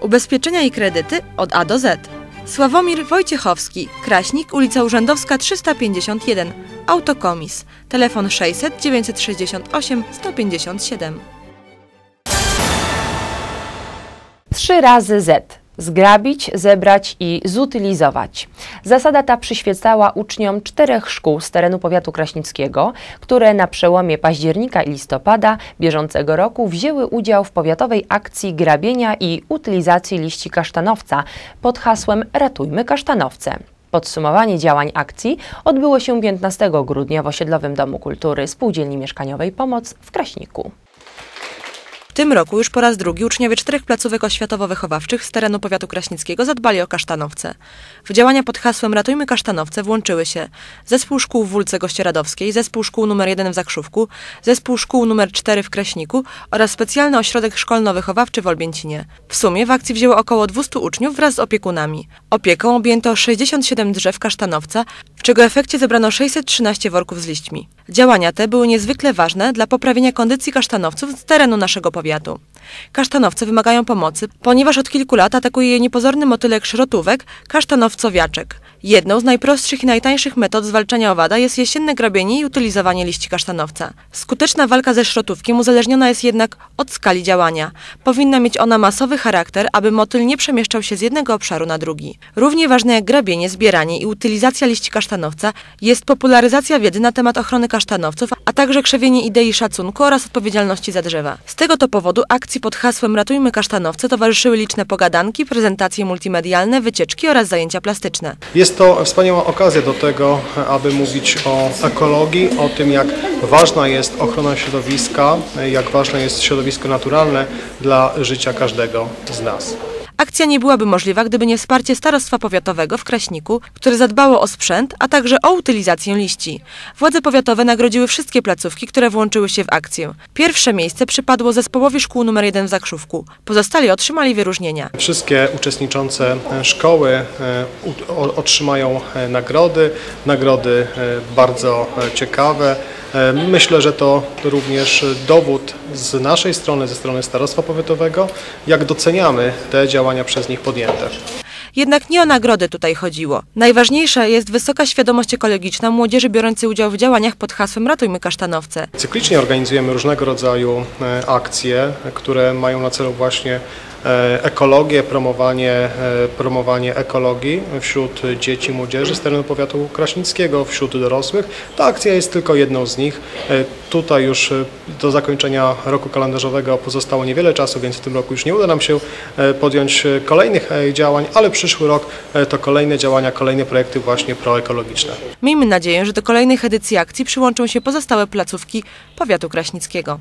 Ubezpieczenia i kredyty od A do Z. Sławomir Wojciechowski, Kraśnik, ulica Urzędowska 351, Autokomis, telefon 600 968 157. Trzy razy Z. Zgrabić, zebrać i zutylizować. Zasada ta przyświecała uczniom czterech szkół z terenu powiatu kraśnickiego, które na przełomie października i listopada bieżącego roku wzięły udział w powiatowej akcji grabienia i utylizacji liści kasztanowca pod hasłem Ratujmy kasztanowce. Podsumowanie działań akcji odbyło się 15 grudnia w osiedlowym Domu Kultury Spółdzielni Mieszkaniowej Pomoc w Kraśniku. Tym roku już po raz drugi uczniowie czterech placówek oświatowo-wychowawczych z terenu powiatu kraśnickiego zadbali o kasztanowce. W działania pod hasłem Ratujmy kasztanowce włączyły się Zespół Szkół w Wólce Gościeradowskiej, Zespół Szkół nr 1 w Zakrzówku, Zespół Szkół nr 4 w Kraśniku oraz Specjalny Ośrodek Szkolno-Wychowawczy w Olbięcinie. W sumie w akcji wzięło około 200 uczniów wraz z opiekunami. Opieką objęto 67 drzew kasztanowca, czego efekcie zebrano 613 worków z liśćmi. Działania te były niezwykle ważne dla poprawienia kondycji kasztanowców z terenu naszego powiatu. Kasztanowce wymagają pomocy, ponieważ od kilku lat atakuje je niepozorny motylek szrotówek, kasztanowcowiaczek. Jedną z najprostszych i najtańszych metod zwalczania owada jest jesienne grabienie i utylizowanie liści kasztanowca. Skuteczna walka ze szrotówkiem uzależniona jest jednak od skali działania. Powinna mieć ona masowy charakter, aby motyl nie przemieszczał się z jednego obszaru na drugi. Równie ważne jak grabienie, zbieranie i utylizacja liści kasztanowca jest popularyzacja wiedzy na temat ochrony kasztanowców, a także krzewienie idei szacunku oraz odpowiedzialności za drzewa. Z tego to powodu akcji pod hasłem Ratujmy kasztanowce towarzyszyły liczne pogadanki, prezentacje multimedialne, wycieczki oraz zajęcia plastyczne. Jest to wspaniała okazja do tego, aby mówić o ekologii, o tym jak ważna jest ochrona środowiska, jak ważne jest środowisko naturalne dla życia każdego z nas. Akcja nie byłaby możliwa, gdyby nie wsparcie Starostwa Powiatowego w Kraśniku, które zadbało o sprzęt, a także o utylizację liści. Władze powiatowe nagrodziły wszystkie placówki, które włączyły się w akcję. Pierwsze miejsce przypadło zespołowi szkół nr 1 w Zakrzówku. Pozostali otrzymali wyróżnienia. Wszystkie uczestniczące szkoły e, u- o- otrzymają e, nagrody, nagrody e, bardzo e, ciekawe. E, Myślę, że to również dowód z naszej strony, ze strony Starostwa Powiatowego, jak doceniamy te działania przez nich podjęte. Jednak nie o nagrody tutaj chodziło. Najważniejsza jest wysoka świadomość ekologiczna młodzieży biorącej udział w działaniach pod hasłem Ratujmy kasztanowce. Cyklicznie organizujemy różnego rodzaju e, akcje, które mają na celu właśnie ekologię, promowanie, e, promowanie ekologii wśród dzieci i młodzieży z terenu powiatu kraśnickiego, wśród dorosłych. Ta akcja jest tylko jedną z nich. E, Tutaj już e, do zakończenia roku kalendarzowego pozostało niewiele czasu, więc w tym roku już nie uda nam się e, podjąć e, kolejnych e, działań, ale przyszły rok e, to kolejne działania, kolejne projekty właśnie proekologiczne. Miejmy nadzieję, że do kolejnych edycji akcji przyłączą się pozostałe placówki powiatu kraśnickiego.